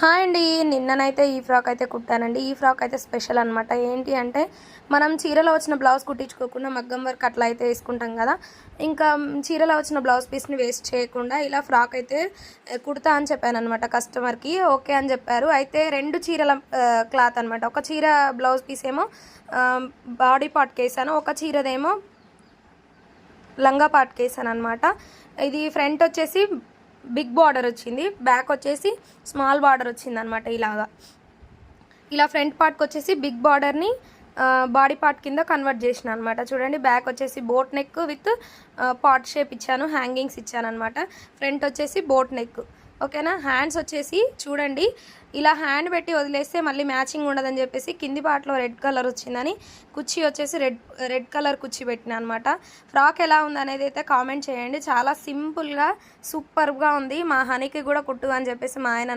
Hi అండి. నిన్ననైతే ఈ frock అయితే కుట్టానండి. ఈ ఫ్రాక్ అయితే స్పెషల్ అనమాట ఏంటి అంటే మనం చీరలో వచ్చిన బ్లౌజ్ కుట్టించుకోకుండా మగ్గం వర్క్ అట్లా అయితే వేసుకుంటాం కదా. ఇంకా చీరలో వచ్చిన బ్లౌజ్ పీస్ని వేస్ట్ చేయకుండా ఇలా ఫ్రాక్ అయితే కుడతా అని చెప్పాను అనమాట కస్టమర్కి. ఓకే అని చెప్పారు. అయితే రెండు చీరల క్లాత్ అనమాట ఒక చీర బ్లౌజ్ పీస్ ఏమో బాడీ పార్ట్కి వేసాను ఒక చీరదేమో లంగా పార్ట్కి వేసాను అనమాట ఇది ఫ్రంట్ వచ్చేసి బిగ్ బార్డర్ వచ్చింది. బ్యాక్ వచ్చేసి స్మాల్ బార్డర్ వచ్చింది అనమాట ఇలాగా. ఇలా ఫ్రంట్ పార్ట్కి వచ్చేసి బిగ్ బార్డర్ని బాడీ పార్ట్ కింద కన్వర్ట్ చేసిన అనమాట చూడండి బ్యాక్ వచ్చేసి boat neck with part shape ఇచ్చాను హ్యాంగింగ్స్ ఇచ్చాను అనమాట ఫ్రంట్ వచ్చేసి బోట్ నెక్. ఓకేనా? హ్యాండ్స్ వచ్చేసి చూడండి. ఇలా హ్యాండ్ పెట్టి వదిలేస్తే మళ్ళీ మ్యాచింగ్ ఉండదని చెప్పేసి కింది పాటలో రెడ్ కలర్ వచ్చిందని కుర్చీ వచ్చేసి రెడ్ రెడ్ కలర్ కుర్చీ పెట్టిన అనమాట ఫ్రాక్ ఎలా ఉంది అనేది అయితే కామెంట్ చేయండి. చాలా సింపుల్గా సూపర్గా ఉంది. మా హనీకి కూడా కుట్టు అని చెప్పేసి మా ఆయన